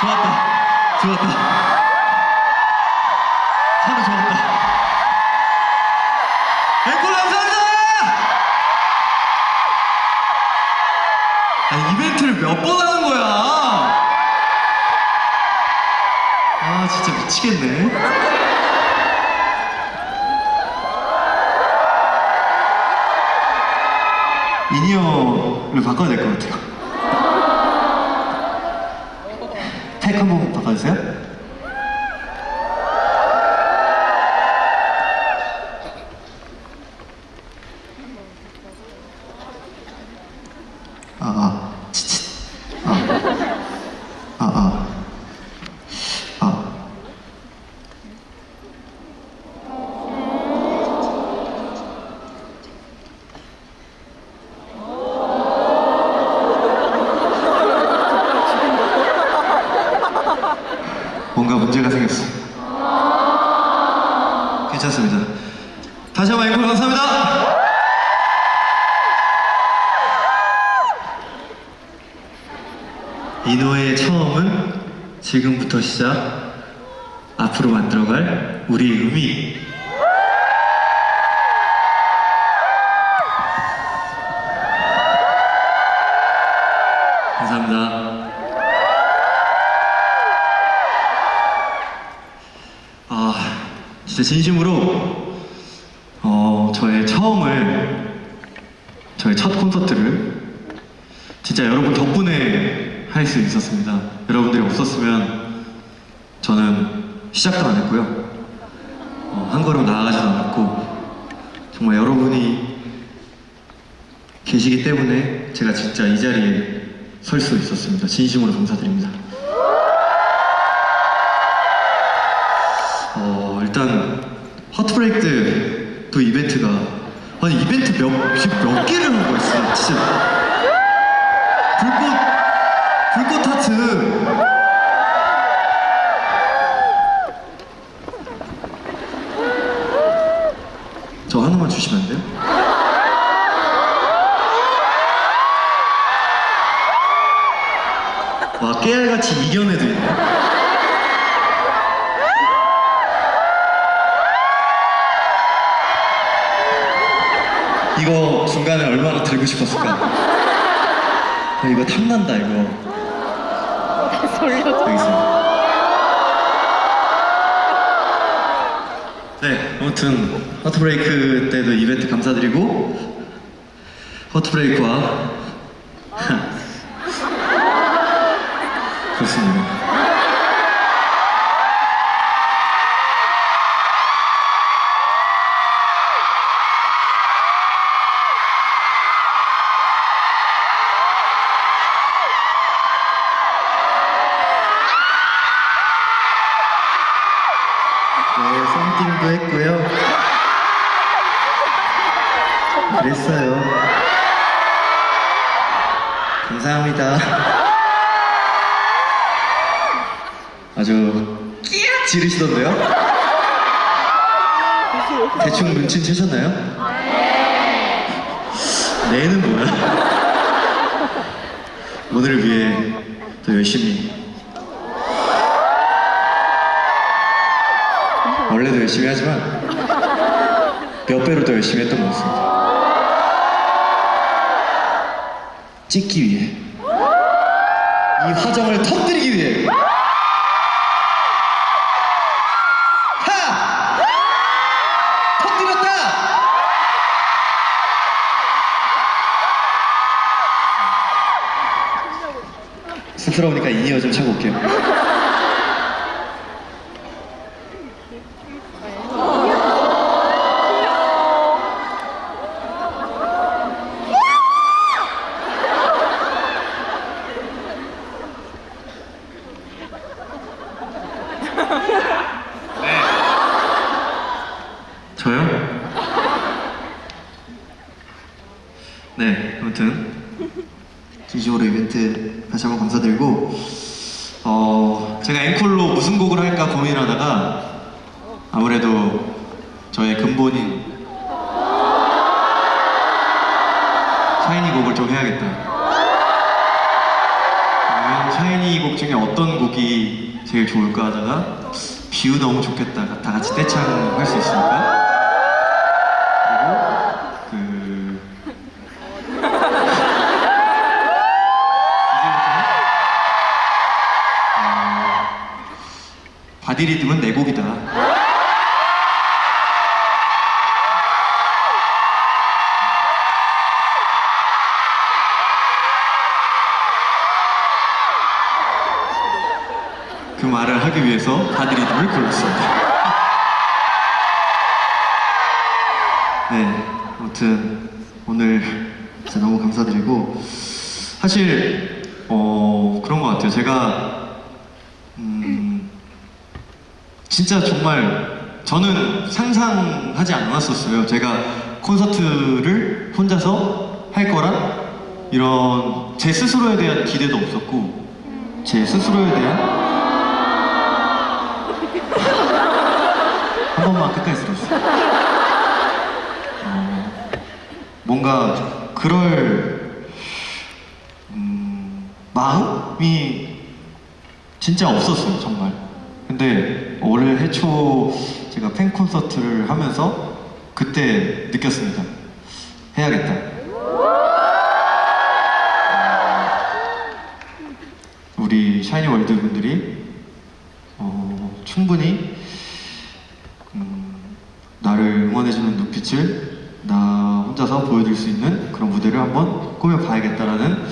좋았다. 좋았다. 참 좋았다. 앵콜 감사합니다! 아니, 이벤트를 몇 번 하는 거야? 아, 진짜 미치겠네. 이니어를 바꿔야 될 것 같아요. 팩 한번 바꿔주세요. 뭔가 문제가 생겼어. 괜찮습니다. 다시 한번 앵콜 감사합니다. 이노의 처음은 지금부터 시작. 앞으로 만들어갈 우리의 의미. 감사합니다. 아, 진짜 진심으로 어, 저의 처음을 저의 첫 콘서트를 진짜 여러분 덕분에 할 수 있었습니다. 여러분들이 없었으면 저는 시작도 안 했고요. 어, 한 걸음 나아가지도 않았고 정말 여러분이 계시기 때문에 제가 진짜 이 자리에 설 수 있었습니다. 진심으로 감사드립니다. 허트브레이크 또 이벤트가 아니 이벤트 몇, 지금 몇 개를 한 거였어. 진짜 이거 중간에 얼마나 들고 싶었을까? 아, 이거 탐난다 이거. 여기 있어. 네, 아무튼 허트브레이크 때도 이벤트 감사드리고 허트브레이크와 그렇습니다. 지르시던데요? 대충 눈치 채셨나요? 네는 뭐야? 오늘을 위해 더 열심히 원래도 열심히 하지만 몇 배로 더 열심히 했던 것 같습니다. 찍기 위해 이 화정을 터뜨리기 위해 쑥스러우니까 인이어 좀 차고 올게요. 저요? 네, 아무튼 진심으로 이벤트 다시 한번 감사드리고 어 제가 앵콜로 무슨 곡을 할까 고민하다가 아무래도 저의 근본인 샤이니 곡을 좀 해야겠다. 샤이니 곡 중에 어떤 곡이 제일 좋을까 하다가 비유 너무 좋겠다. 다 같이 떼창 할 수 있으니까. 바디 리듬은 내 곡이다. 그 말을 하기 위해서 바디 리듬을 골랐습니다. 네, 아무튼 오늘 진짜 너무 감사드리고 사실 어 그런 것 같아요. 제가 음 진짜 정말 저는 상상하지 않았었어요. 제가 콘서트를 혼자서 할 거란 이런 제 스스로에 대한 기대도 없었고 제 스스로에 대한 한 번만 끝까지 들어주세요. 어, 뭔가 그럴 음, 마음이 진짜 없었어요, 정말. 근데 올해 해초 제가 팬 콘서트를 하면서 그때 느꼈습니다. 해야겠다. 우리 샤이니 월드 분들이 어, 충분히 음, 나를 응원해주는 눈빛을 나 혼자서 보여줄 수 있는 그런 무대를 한번 꾸며봐야겠다라는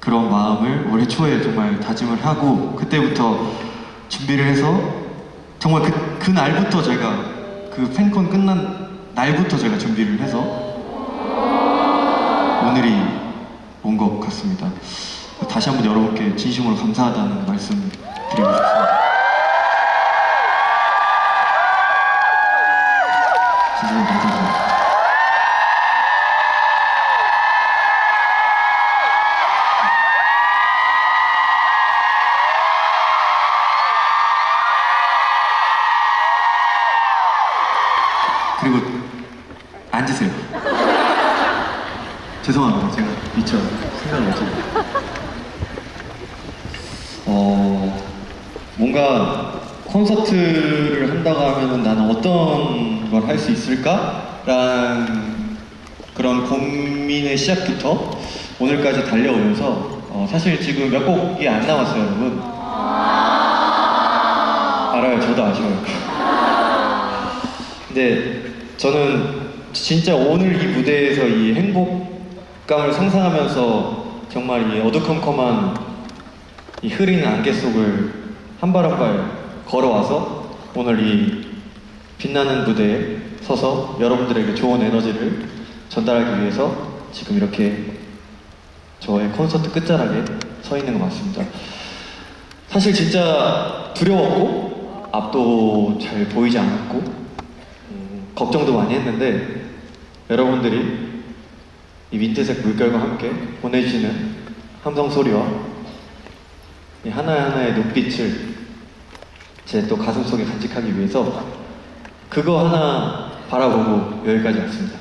그런 마음을 올해 초에 정말 다짐을 하고 그때부터 준비를 해서 정말 그, 그 날부터 제가 그 팬콘 끝난 날부터 제가 준비를 해서 오늘이 온 것 같습니다. 다시 한번 여러분께 진심으로 감사하다는 말씀 드리고 싶습니다. 진심으로 감사드립니다. 있을까? 라는 그런 고민의 시작부터 오늘까지 달려오면서 어, 사실 지금 몇 곡이 안 남았어요, 여러분. 알아요, 저도 아쉬워요. 근데 저는 진짜 오늘 이 무대에서 이 행복감을 상상하면서 정말 이 어두컴컴한 이 흐린 안개 속을 한 발 한 발 걸어와서 오늘 이 빛나는 무대에 서서 여러분들에게 좋은 에너지를 전달하기 위해서 지금 이렇게 저의 콘서트 끝자락에 서 있는 것 같습니다. 사실 진짜 두려웠고 앞도 잘 보이지 않았고 음, 걱정도 많이 했는데 여러분들이 이 민트색 물결과 함께 보내주시는 함성 소리와 이 하나하나의 눈빛을 제 또 가슴 속에 간직하기 위해서 그거 하나 바라보고 여기까지 왔습니다.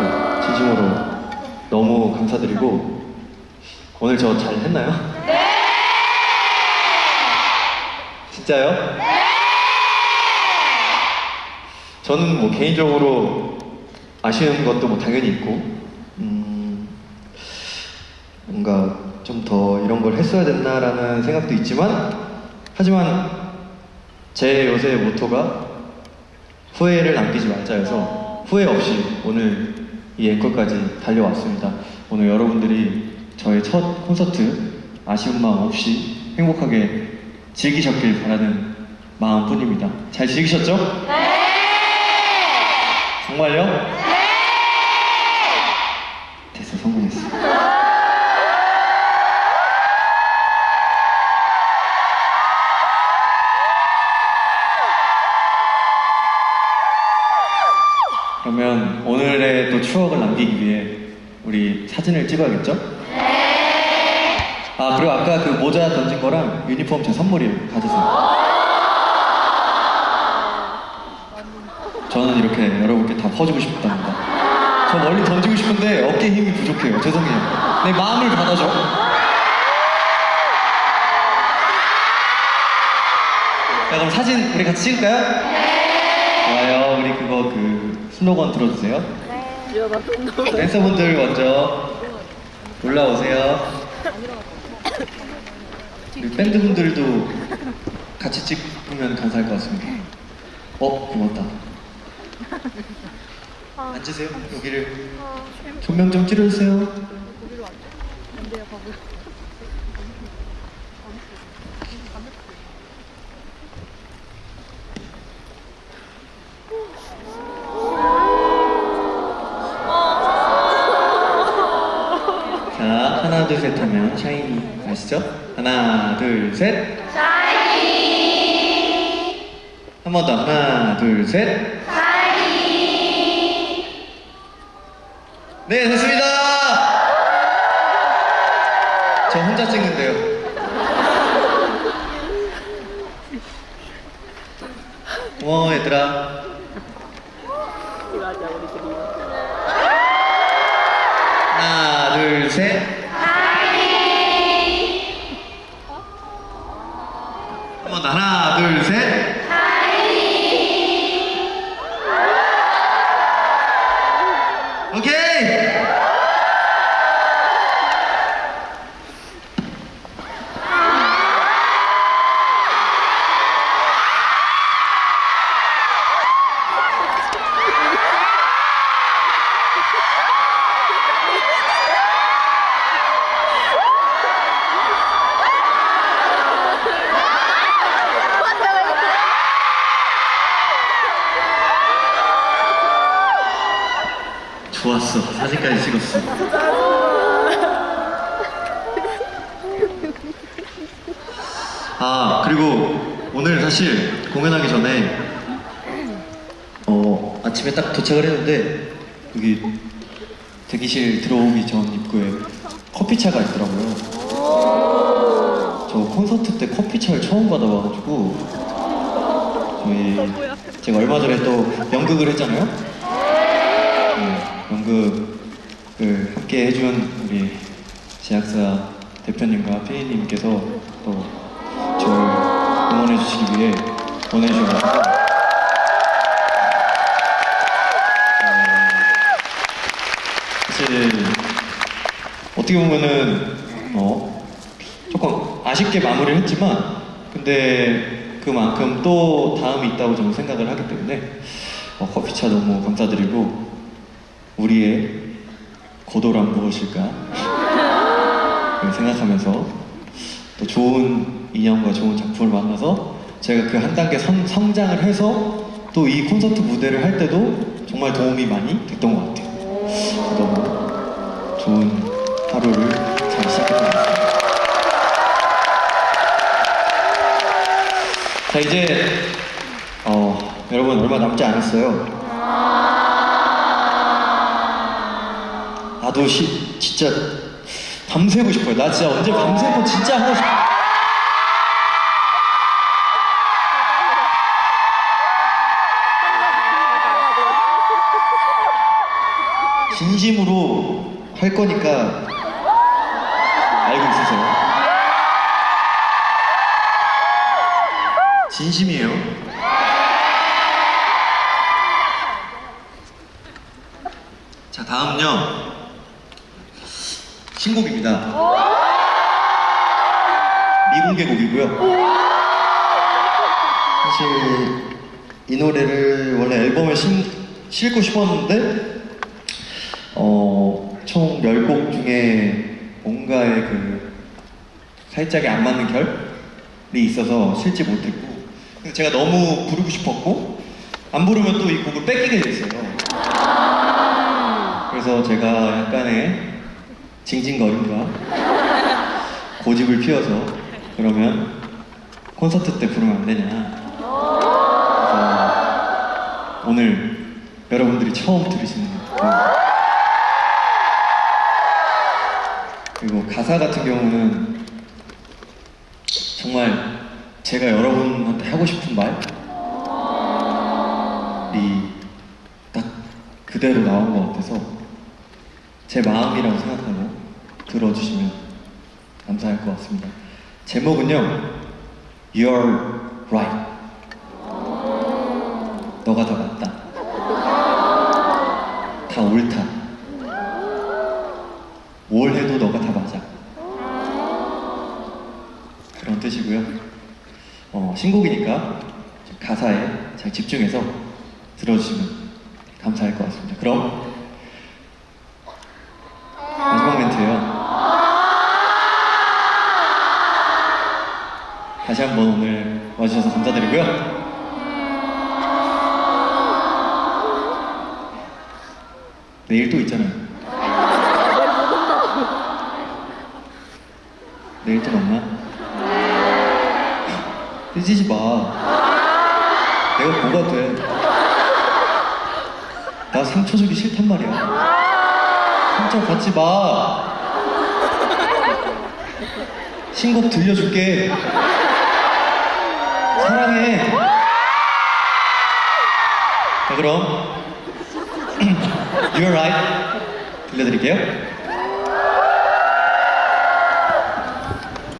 네, 진심으로 너무 감사드리고 오늘 저 잘 했나요? 네! 진짜요? 네! 저는 뭐 개인적으로 아쉬운 것도 뭐 당연히 있고 음, 뭔가 좀 더 이런 걸 했어야 됐나라는 생각도 있지만 하지만 제 요새 모토가 후회를 남기지 말자여서 후회 없이 오늘 이 앵콜까지 달려왔습니다. 오늘 여러분들이 저의 첫 콘서트 아쉬운 마음 없이 행복하게 즐기셨길 바라는 마음뿐입니다. 잘 즐기셨죠? 네! 정말요? 오늘의 또 추억을 남기기 위해 우리 사진을 찍어야겠죠? 아 그리고 아까 그 모자 던진 거랑 유니폼 제 선물이에요. 가지세요. 저는 이렇게 여러분께 다 퍼주고 싶답니다. 저 멀리 던지고 싶은데 어깨 힘이 부족해요. 죄송해요. 내 마음을 받아줘. 자 그럼 사진 우리 같이 찍을까요? 네. 좋아요. 우리 그거 그 슬로건 들어주세요. 댄서분들 먼저 올라오세요. 우리 밴드분들도 같이 찍으면 감사할 것 같습니다. 어, 고맙다. 앉으세요. 여기를 조명 좀 찌르세요. 자, 하나, 둘, 셋 하면 샤이니. 아시죠? 하나, 둘, 셋. 샤이니. 한 번 더. 하나, 둘, 셋. 샤이니. 네, 됐습니다. 저 혼자 찍는데요. 고마워, 얘들아. 하나, 둘, 셋. 좋았어. 사진까지 찍었어. 아, 그리고 오늘 사실 공연하기 전에 어, 아침에 딱 도착을 했는데 여기 대기실 들어오기 전 입구에 커피차가 있더라고요. 저 콘서트 때 커피차를 처음 받아봐가지고 저희 제가 얼마 전에 또 연극을 했잖아요. 네, 연극을 함께 해준 우리 제작사 대표님과 피디님께서 또 저를 응원해 주시기 위해 보내주셔가지고 어, 사실 어떻게 보면은 어, 조금 아쉽게 마무리를 했지만 근데 그만큼 또 다음이 있다고 저는 생각을 하기 때문에 어, 커피차 너무 감사드리고 우리의 고도란 무엇일까 생각하면서 또 좋은 인연과 좋은 작품을 만나서 제가 그 한 단계 성, 성장을 해서 또 이 콘서트 무대를 할 때도 정말 도움이 많이 됐던 것 같아요. 너무 좋은 하루를 잘 시작했던 것 같습니다. 자 이제 어, 여러분 얼마 남지 않았어요. 나도 시, 진짜 밤새고 싶어요. 나 진짜 언제 밤새고 진짜 하고 싶어. 진심으로 할 거니까 알고 있으세요. 진심이에요. 자, 다음요. 신곡입니다. 미공개 곡이고요. 사실 이 노래를 원래 앨범에 심, 싣고 싶었는데 어, 총 10곡 중에 뭔가의 그 살짝이 안 맞는 결이 있어서 실지 못했고 근데 제가 너무 부르고 싶었고 안 부르면 또 이 곡을 뺏기게 됐어요. 그래서 제가 약간의 징징거림과 고집을 피워서 그러면 콘서트 때 부르면 안 되냐. 오늘 여러분들이 처음 들으시는 곡. 그리고 가사 같은 경우는 정말 제가 여러분한테 하고 싶은 말이 딱 그대로 나온 것 같아서 제 마음이라고 생각하고 들어주시면 감사할 것 같습니다. 제목은요, You're Right. 너가 더 맞다. 다 옳다. 뭘 해도 너가 다 맞아. 그런 뜻이고요. 어, 신곡이니까 좀 가사에 잘 집중해서 들어주시면 감사할 것 같습니다. 그럼 마지막 멘트예요. 다시 한번 오늘 와주셔서 감사드리고요. 내일 또 있잖아요. 내일 또 만나? 삐지지 마. 내가 뭐가 돼? 나 상처 주기 싫단 말이야. 상처 받지 마. 신곡 들려줄게. 사랑해. 자, 그럼 You're Right 들려드릴게요.